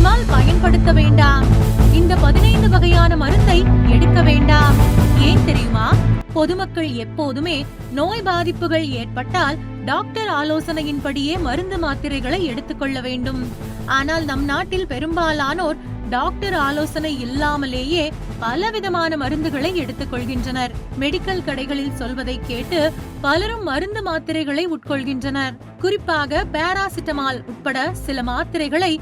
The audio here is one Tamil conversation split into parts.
பேராசிட்டமால் பயன்படுத்த வேண்டாம். இந்த பதினைந்து வகையான மருந்தை எடுக்க வேண்டாம். ஏன் தெரியுமா? பொதுமக்கள் எப்போதுமே நோய் பாதிப்புகள் ஏற்பட்டால் டாக்டர் ஆலோசனையின்படியே மருந்து மாத்திரைகளை எடுத்துக்கொள்ள வேண்டும். ஆனால் நம் நாட்டில் பெரும்பாலானோர் டாக்டர் ஆலோசனை இல்லாமலேயே பலவிதமான மருந்துகளை எடுத்துக் கொள்கின்றனர் மெடிக்கல் கடைகளில் சொல்வதை கேட்டு பலரும் மருந்து மாத்திரைகளை உட்கொள்கின்றனர். குறிப்பாக பாராசிட்டமால் உட்பட சில மாத்திரைகளை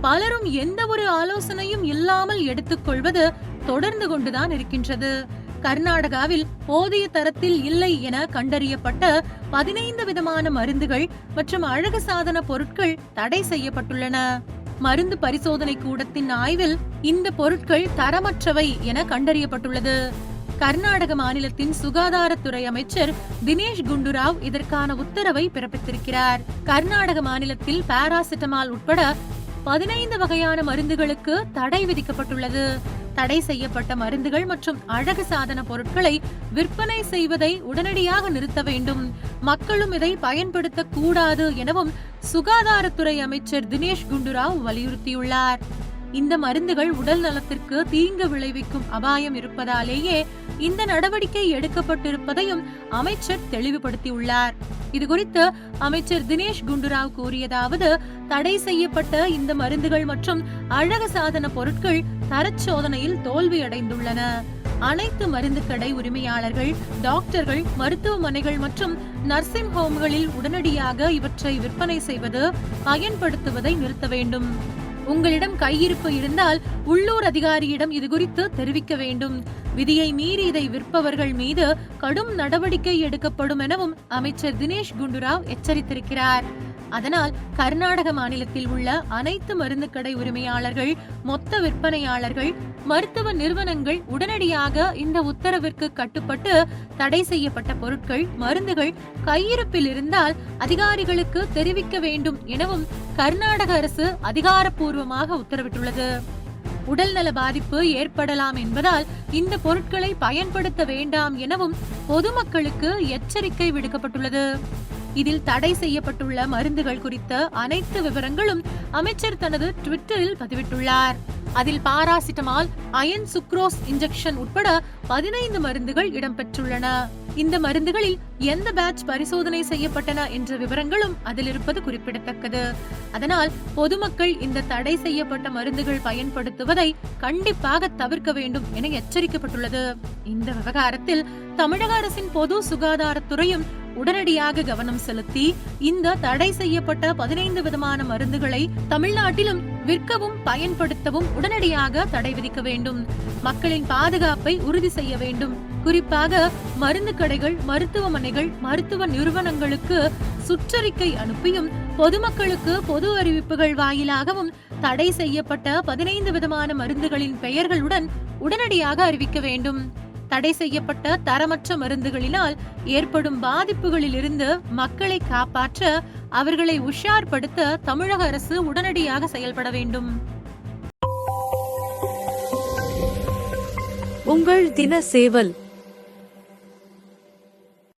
பலரும் எந்த ஒரு ஆலோசனையும் இல்லாமல் எடுத்துக்கொள்வது தொடர்ந்து கொண்டுதான் இருக்கின்றது. கர்நாடகாவில் போதிய தரத்தில் இல்லை என கண்டறியப்பட்ட பதினைந்து விதமான மருந்துகள் மற்றும் அழகு சாதன பொருட்கள் தடை செய்யப்பட்டுள்ளன. மருந்து பரிசோதனை கூடத்தின் ஆய்வில் இந்த பொருட்கள் தரமற்றவை என கண்டறியப்பட்டுள்ளது. கர்நாடக மாநிலத்தின் சுகாதாரத்துறை அமைச்சர் தினேஷ் குண்டுராவ் இதற்கான உத்தரவை பிறப்பித்திருக்கிறார். கர்நாடக மாநிலத்தில் பாராசிட்டமால் உட்பட பதினைந்து வகையான மருந்துகளுக்கு தடை விதிக்கப்பட்டுள்ளது. தடை செய்யப்பட்ட மருந்துகள் மற்றும் அழகு சாதன பொருட்களை விற்பனை செய்வதை உடனடியாக நிறுத்த வேண்டும். மக்களும் இதை பயன்படுத்த கூடாது எனவும் சுகாதாரத்துறை அமைச்சர் தினேஷ் குண்டுராவ் வலியுறுத்தியுள்ளார். இந்த மருந்துகள் உடல் நலத்திற்கு தீங்கு விளைவிக்கும் அபாயம் இருப்பதாலேயே இந்த நடவடிக்கை எடுக்கப்பட்டிருப்பதையும் அமைச்சர் தெளிவுபடுத்தியுள்ளார். இது குறித்து அமைச்சர் தினேஷ் குண்டுராவ் கூறியதாவது தடை செய்யப்பட்ட இந்த மருந்துகள் மற்றும் அழகு சாதன பொருட்கள் தரச்சோதனையில் தோல்வியடைந்துள்ளன. அனைத்து மருந்து கடை உரிமையாளர்கள் டாக்டர்கள் மருத்துவமனைகள் மற்றும் நர்சிங் ஹோம்களில் உடனடியாக இவற்றை விற்பனை செய்வது பயன்படுத்துவதை நிறுத்த வேண்டும். உங்களிடம் கையிருப்பு இருந்தால் உள்ளூர் அதிகாரியிடம் இது குறித்து தெரிவிக்க வேண்டும். விதியை மீறி இதை விற்பவர்கள் மீது கடும் நடவடிக்கை எடுக்கப்படும் எனவும் அமைச்சர் தினேஷ் குண்டுராவ் எச்சரித்திருக்கிறார். அதனால் கர்நாடக மாநிலத்தில் உள்ள அனைத்து மருந்து கடை உரிமையாளர்கள் மொத்த விற்பனையாளர்கள் மருத்துவ நிறுவனங்கள் உடனடியாக இந்த உத்தரவிற்கு கட்டுப்பட்டு தடை செய்யப்பட்ட பொருட்கள் மருந்துகள் கையிருப்பில் இருந்தால் அதிகாரிகளுக்கு தெரிவிக்க வேண்டும் எனவும் கர்நாடக அரசு அதிகாரப்பூர்வமாக உத்தரவிட்டுள்ளது. உடல்நல பாதிப்பு ஏற்படலாம் என்பதால் இந்த பொருட்களை பயன்படுத்த வேண்டாம் எனவும் பொதுமக்களுக்கு எச்சரிக்கை விடுக்கப்பட்டுள்ளது. இதில் தடை செய்யப்பட்டுள்ள மருந்துகள் குறித்த அனைத்து விவரங்களும் அமைச்சர் தனது ட்விட்டரில் பதிவிட்டுள்ளார். அதில் பாராசிட்டமால் அயன் சுக்ரோஸ் இன்ஜெக்ஷன் உட்பட பதினைந்து மருந்துகள் இடம்பெற்றுள்ளன. இந்த மருந்துகளில் எந்த பேட்ச் பரிசோதனை செய்யப்பட்டன என்ற விவரங்களும் அதில் இருப்பது குறிப்பிடத்தக்கது. அதனால் பொதுமக்கள் இந்த தடை செய்யப்பட்ட மருந்துகள் பயன்படுத்துவதை கண்டிப்பாக தவிர்க்க வேண்டும் என எச்சரிக்கப்பட்டுள்ளது. இந்த விவகாரத்தில் தமிழக அரசின் பொது சுகாதாரத்துறையும் உடனடியாக கவனம் செலுத்தி இந்த தடை செய்யப்பட்ட பதினைந்து விதமான மருந்துகளை தமிழ்நாட்டிலும் விற்கவும் பயன்படுத்தவும் உடனடியாக தடை விதிக்க வேண்டும். மக்களின் பாதுகாப்பை உறுதி செய்ய வேண்டும். குறிப்பாக மருந்து கடைகள் மருத்துவமனைகள் மருத்துவ நிறுவனங்களுக்கு சுற்றறிக்கை அனுப்பியும் பொதுமக்களுக்கு பொது அறிவிப்புகள் வாயிலாகவும் தடை செய்யப்பட்ட பதினைந்து விதமான மருந்துகளின் பெயர்களுடன் உடனடியாக அறிவிக்க வேண்டும். தடை செய்யப்பட்ட தரமற்ற மருந்துகளினால் ஏற்படும் பாதிப்புகளில் இருந்து மக்களை காப்பாற்ற அவர்களை உஷார்படுத்த தமிழக அரசு உடனடியாக செயல்பட வேண்டும். உங்கள் தின சேவல்